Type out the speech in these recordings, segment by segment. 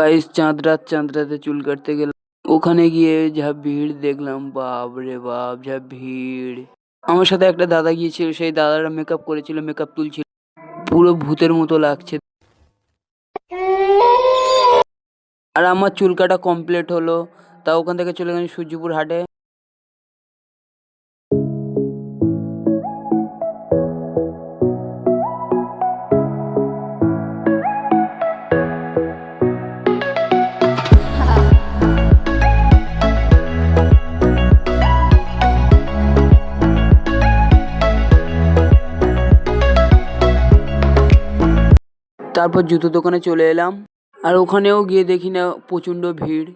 Guys চাঁদ রাত চাঁদ রাতে চুল কাটতে গেলাম। ওখানে গিয়ে যা ভিড় দেখলাম, বাপ রে বাপ, যা ভিড়। আমার সাথে একটা দাদা গিয়েছিল, সেই দাদারা মেকআপ করেছিল মেকআপ তুলছিল। পুরো ভূতের মতো লাগছে। আর আমার চুল কাটা কমপ্লিট হলো। তা ওখান থেকে চলে গেলাম সূর্যপুর হাটে। তারপর জুতো দোকানে চলে এলাম। আর ওখানেও গিয়ে দেখি না, প্রচণ্ড ভিড়।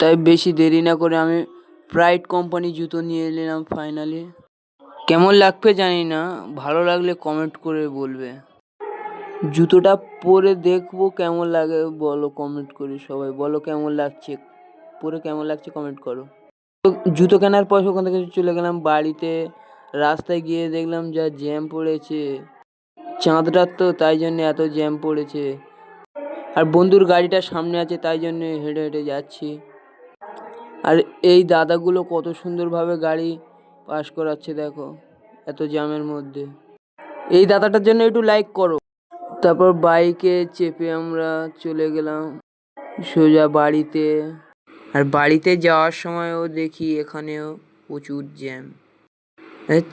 তাই বেশি দেরি না করে আমি প্রাইড কোম্পানি জুতো নিয়ে এলাম ফাইনালি কেমন লাগবে জানি না, ভালো লাগলে কমেন্ট করে বলবে। জুতোটা পরে দেখব কেমন লাগে, বলো কমেন্ট করে সবাই। বলো কেমন লাগছে, পরে কেমন লাগছে কমেন্ট করো। জুতো কেনার পর ওখান থেকে চলে গেলাম বাড়িতে। রাস্তায় গিয়ে দেখলাম যা জ্যাম পড়েছে। চাঁদ রাত তো তাই জন্য এত জ্যাম পড়েছে। আর বন্ধুর গাড়িটা সামনে আছে তাই জন্য হেঁটে হেঁটে যাচ্ছি। আর এই দাদাগুলো কত সুন্দরভাবে গাড়ি পাস করাচ্ছে দেখো, এত জ্যামের মধ্যে। এই দাদাটার জন্য একটু লাইক করো। তারপর বাইকে চেপে আমরা চলে গেলাম সোজা বাড়িতে। আর বাড়িতে যাওয়ার সময়ও দেখি এখানেও প্রচুর জ্যাম।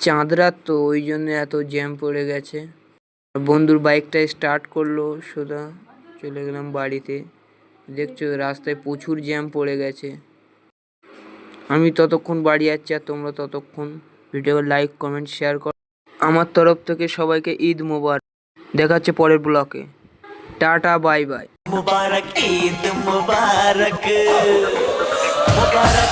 চাঁদ রাত তো ওই জন্য এত জ্যাম পড়ে গেছে। বন্ধুর বাইকটা স্টার্ট করল, সোজা চলে গেলাম বাড়িতে। দেখছ, রাস্তায় প্রচুর জ্যাম পড়ে গেছে। আমি ততক্ষণ বাড়ি যাচ্ছি আর তোমরা ততক্ষণ ভিডিও লাইক কমেন্ট শেয়ার করো। আমার তরফ থেকে সবাইকে ঈদ মোবার দেখা হচ্ছে পরের ব্লকে টাটা বাই বাই মুবারক, ঈদ মুবারক। মুবারক